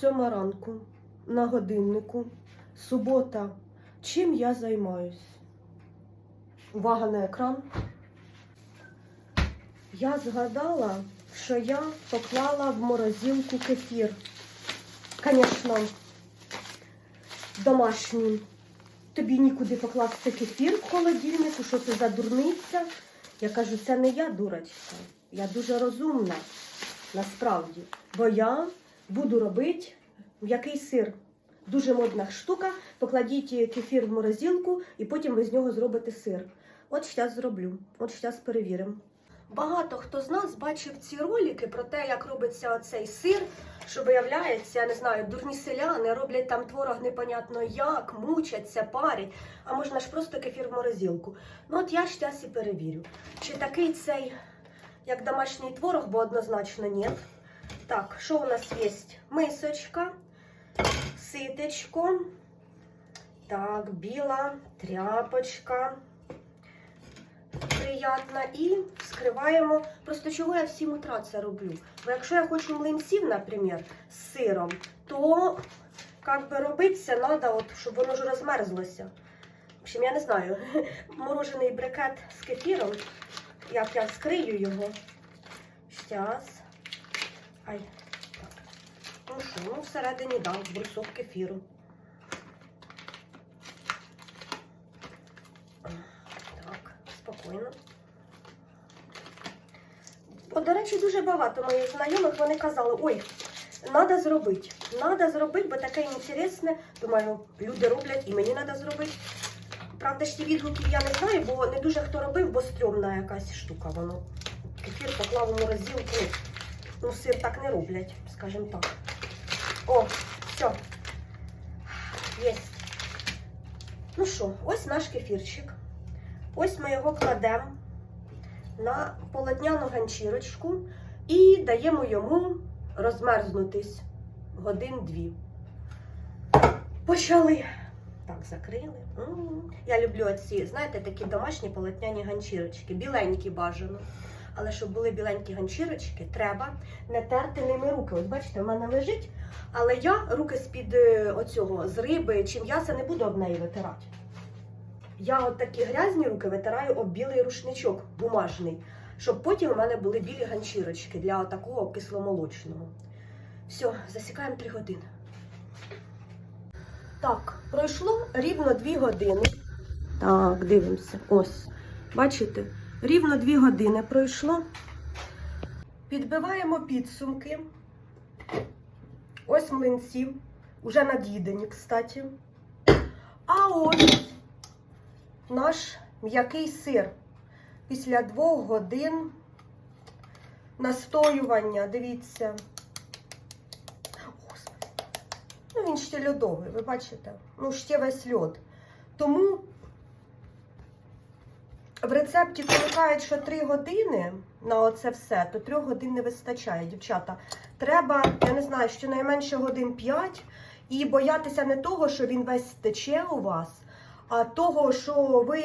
Сьома ранку на годиннику. Субота. Чим я займаюсь? Увага на екран. Я згадала, що я поклала в морозилку кефір. Звісно, домашній. Тобі нікуди покласти кефір в холодильнику, що це за дурниця. Я кажу, це не я дурочка. Я дуже розумна, насправді. Бо я буду робити м'який сир. Дуже модна штука. Покладіть кефір в морозилку і потім ви з нього зробите сир. От зараз зроблю, от зараз перевіримо. Багато хто з нас бачив ці ролики про те, як робиться цей сир, що виявляється, я не знаю, дурні селяни роблять там творог непонятно як, мучаться, парять, а можна ж просто кефір в морозилку. Ну от я зараз і перевірю, чи такий цей, як домашній творог, бо однозначно ні. Так, що у нас є? Мисочка, ситечко, так, біла тряпочка приятна. І скриваємо. Просто чого я в 7 утра це роблю? Бо якщо я хочу млинців, наприклад, з сиром, то як би робити це треба, от, щоб воно ж розмерзлося. В общем, я не знаю, морожений брикет з кефіром, як я скрию його. Щас. Ай, так. Ну що, ну всередині дам брусок кефіру. Так, спокійно. От, до речі, дуже багато моїх знайомих вони казали, ой, треба зробити. Треба зробити, бо таке інтересне. Думаю, люди роблять і мені треба зробити. Правда, ж ті відгуки я не знаю, бо не дуже хто робив, бо стрьомна якась штука воно. Кефір поклав у морозилку. Ну, сир так не роблять, скажімо так. О, все. Єсть. Ну що, ось наш кефірчик. Ось ми його кладемо на полотняну ганчірочку і даємо йому розмерзнутись годин-дві. Почали. Так, закрили. М. Я люблю оці, знаєте, такі домашні полотняні ганчірочки, біленькі бажано. Але щоб були біленькі ганчірочки, треба не терти ними руки. Ось бачите, в мене лежить, але я руки з-під е, оцього, з риби чи м'яса не буду об неї витирати. Я от такі грязні руки витираю об білий рушничок бумажний, щоб потім у мене були білі ганчірочки для такого кисломолочного. Все, засікаємо 3 години. Так, пройшло рівно 2 години. Так, дивимося. Ось. Бачите? Рівно 2 години пройшло. Підбиваємо підсумки. Ось млинці. Уже над'їдені, кстати. А ось наш м'який сир. Після двох годин настоювання, дивіться. Ну, він ще льодовий, ви бачите? Ну, ще весь льод. Тому в рецепті коли що 3 години на оце все, то 3 годин не вистачає, дівчата. Треба, я не знаю, щонайменше годин 5 і боятися не того, що він весь тече у вас, а того, що ви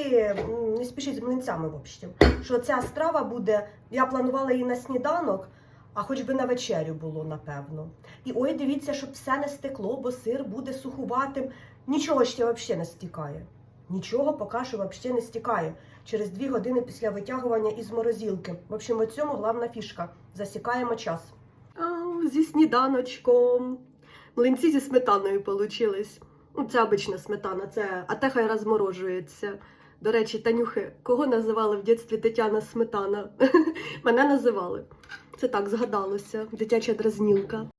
не спішіть з млинцями, в общем. Що ця страва буде, я планувала її на сніданок, а хоч би на вечерю було, напевно. І ой, дивіться, щоб все не стекло, бо сир буде сухуватим. Нічого ще взагалі не стікає. Нічого поки що взагалі не стікає. Через дві години після витягування із морозилки. В общем, у цьому головна фішка. Засікаємо час. А, зі сніданочком. Млинці зі сметаною получились. Ну, це обична сметана, це а розморожується. До речі, Танюхи, кого називали в дитинстві Тетяна Сметана? Мене називали. Це так згадалося, дитяча дразнілка.